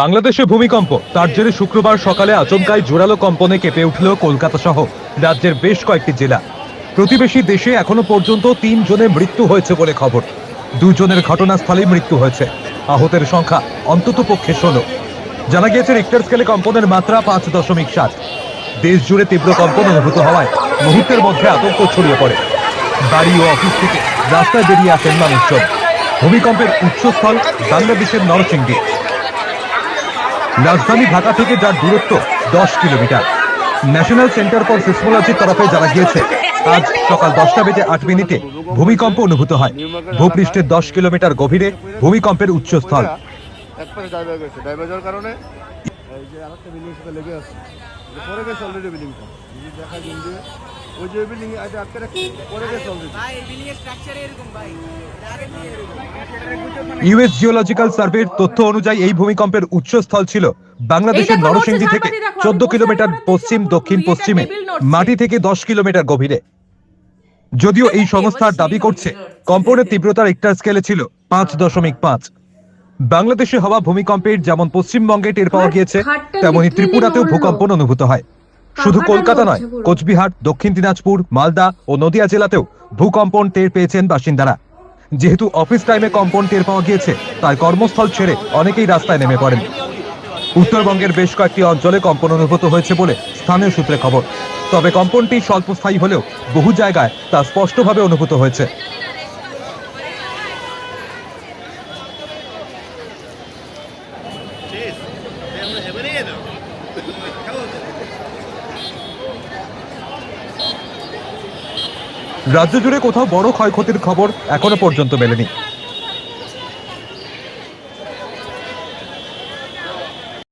বাংলাদেশে ভূমিকম্প। তার জেরে শুক্রবার সকালে আচমকায় জোরালো কম্পনে কেঁপে উঠল কলকাতা সহ রাজ্যের বেশ কয়েকটি জেলা। প্রতিবেশী দেশে এখনও পর্যন্ত তিন জনের মৃত্যু হয়েছে বলে খবর। দুজনের ঘটনাস্থলেই মৃত্যু হয়েছে। আহতের সংখ্যা অন্তত পক্ষে ষোলো। জানা গিয়েছে রিক্টার স্কেলে কম্পনের মাত্রা পাঁচ দশমিক সাত। দেশ জুড়ে তীব্র কম্পন অনুভূত হওয়ায় মুহূর্তের মধ্যে আতঙ্ক ছড়িয়ে পড়ে। বাড়ি ও অফিস থেকে রাস্তায় বেরিয়ে আসেন মানুষজন। ভূমিকম্পের উৎসস্থল বাংলাদেশের নরসিংদী। রাজধানী ঢাকা থেকে যার দূরত্ব দশ কিলোমিটার। ন্যাশনাল সেন্টার ফর সিসমোলজির তরফে জানা গিয়েছে, আজ সকাল দশটা বেজে আট মিনিটে ভূমিকম্প অনুভূত হয়। ভূপৃষ্ঠের দশ কিলোমিটার গভীরে ভূমিকম্পের উচ্চস্থল। কারণে? ওই যে বিল্ডিং আটকে রাখছে পরে গেছে ভাই বিল্ডিং এর স্ট্রাকচার এরকম ভাই। ইউএস জিওলজিক্যাল সার্ভের তথ্য অনুযায়ী এই ভূমিকম্পের উৎসস্থল ছিল বাংলাদেশের নরসিংদী থেকে চোদ্দ কিলোমিটার পশ্চিম দক্ষিণ পশ্চিমে মাটি থেকে দশ কিলোমিটার গভীরে। যদিও এই সংস্থার দাবি করছে কম্পনের তীব্রতা রিক্টার স্কেলে ছিল পাঁচ দশমিক পাঁচ। বাংলাদেশে হওয়া ভূমিকম্পের যেমন পশ্চিমবঙ্গে টের পাওয়া গিয়েছে তেমনি ত্রিপুরাতেও ভূকম্পন অনুভূত হয়। শুধু কলকাতা নয় কোচবিহার দক্ষিণ দিনাজপুর মালদা ও নদিয়া জেলাতেও ভূকম্পন টের পেয়েছেন বাসিন্দারা। যেহেতু অফিস টাইমে কম্পন টের পাওয়া গিয়েছে তাই কর্মস্থল ছেড়ে অনেকেই রাস্তায় নেমে পড়েন। উত্তরবঙ্গের বেশ কয়েকটি অঞ্চলে কম্পন অনুভূত হয়েছে বলে স্থানীয় সূত্রে খবর। তবে কম্পনটি স্বল্পস্থায়ী হলেও বহু জায়গায় তা স্পষ্টভাবে অনুভূত হয়েছে। রাজ্য জুড়ে কোথাও বড় ক্ষয়ক্ষতির খবর এখনও পর্যন্ত মেলেনি।